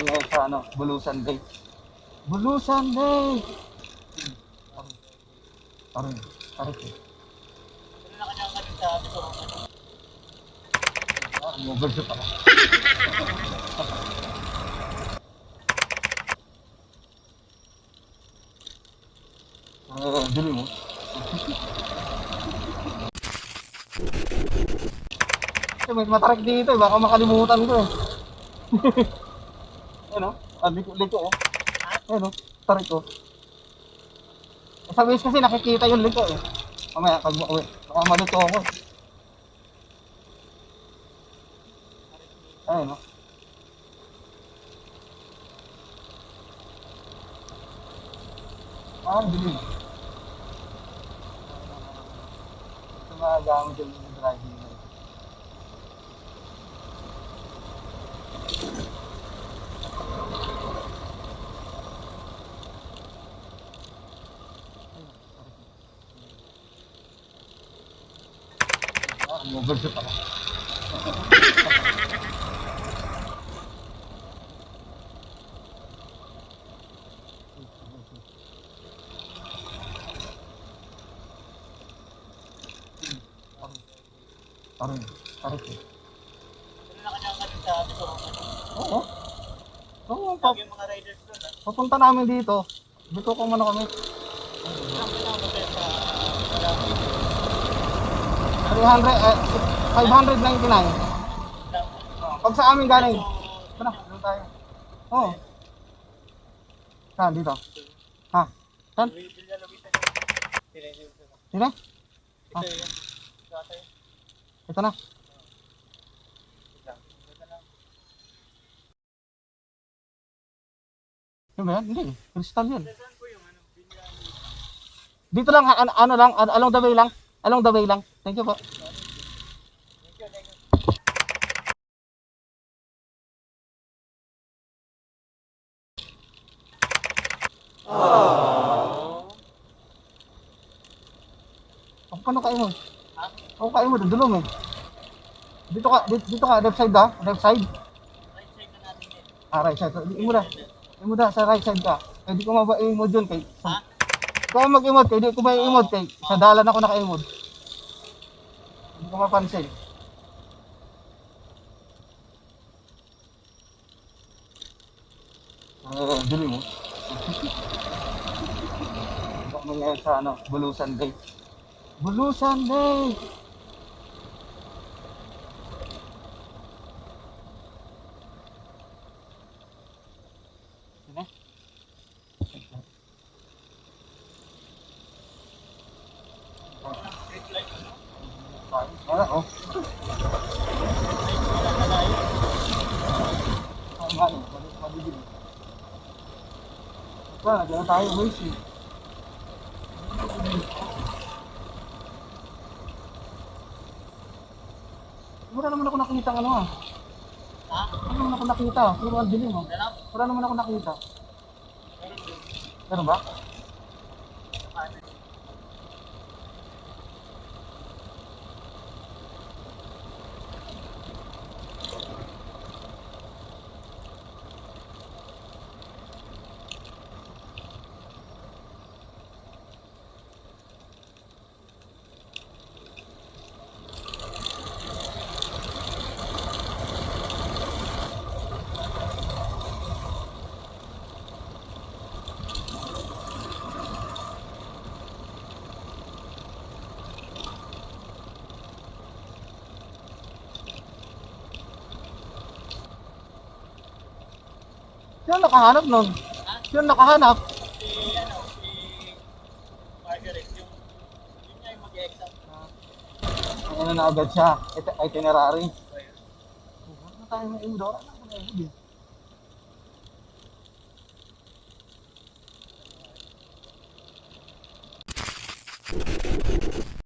kami ngayon sa ano, Bulusan Day. Bulusan Day! Aray, aray, aray. Ah, mobile shoot ako. Ah, dali mo. Kasi may matarik dito eh, baka makalimutan ko eh. ano? Ah, liko, liko oh. Ano? Tarik ko. Eh, Sa waist kasi nakikita yung liko eh. Mamaya, pag uwi, baka maluto ako eh. Ayun oh. Ah, dilim. Ito mga gamit yung driving na. Ah, mobile shoot ako. Aray, aray ko. Oo. Oo, pap mga riders doon, papunta namin dito. Dito ko muna kami. Ang pinakamatay sa... 300, eh, 599. Pag sa amin galing. Tara, doon tayo. Oo. Saan? Dito? Ha? Saan? Ko. Sino? Ito na. Yun ba yan? Hindi. Crystal ano? Villa Dito lang, ano, ano lang, ano, along the way lang. Along the way lang. Thank you po. Thank you, thank you. Ako paano kayo mo? Ha? Ako kayo mo, dudulong eh. Dito ka, dito, dito ka, left side ha? Left side? Right side na natin eh. Ah, right side. So, Hindi mo na. Hindi mo na, sa right side ka. Di ko maba-emote yun kay. Ha? Kaya mag-emote kay, di ko ma-emote kay. Sa dalan ako naka-emote. Hindi ko mapansin. Ah, dili mo. Kami ngayon sa ano, Bulusan Day. Bulusan Day! Wala, oh. Ang ano, madidilim. Wala, dyan tayo, boys eh. Wala naman ako nakita ano ah. Ha? Wala naman ako nakita. Puro ang dilim ah. Wala naman ako nakita. Meron ba? Sino nakahanap nun? Sino nakahanap? Ano? Si... Margaret. Yung... Yun nga mag-exam. Ano na agad siya? Iti- itinerary. Yun. Wala na tayo imo. Wala na ako na imo.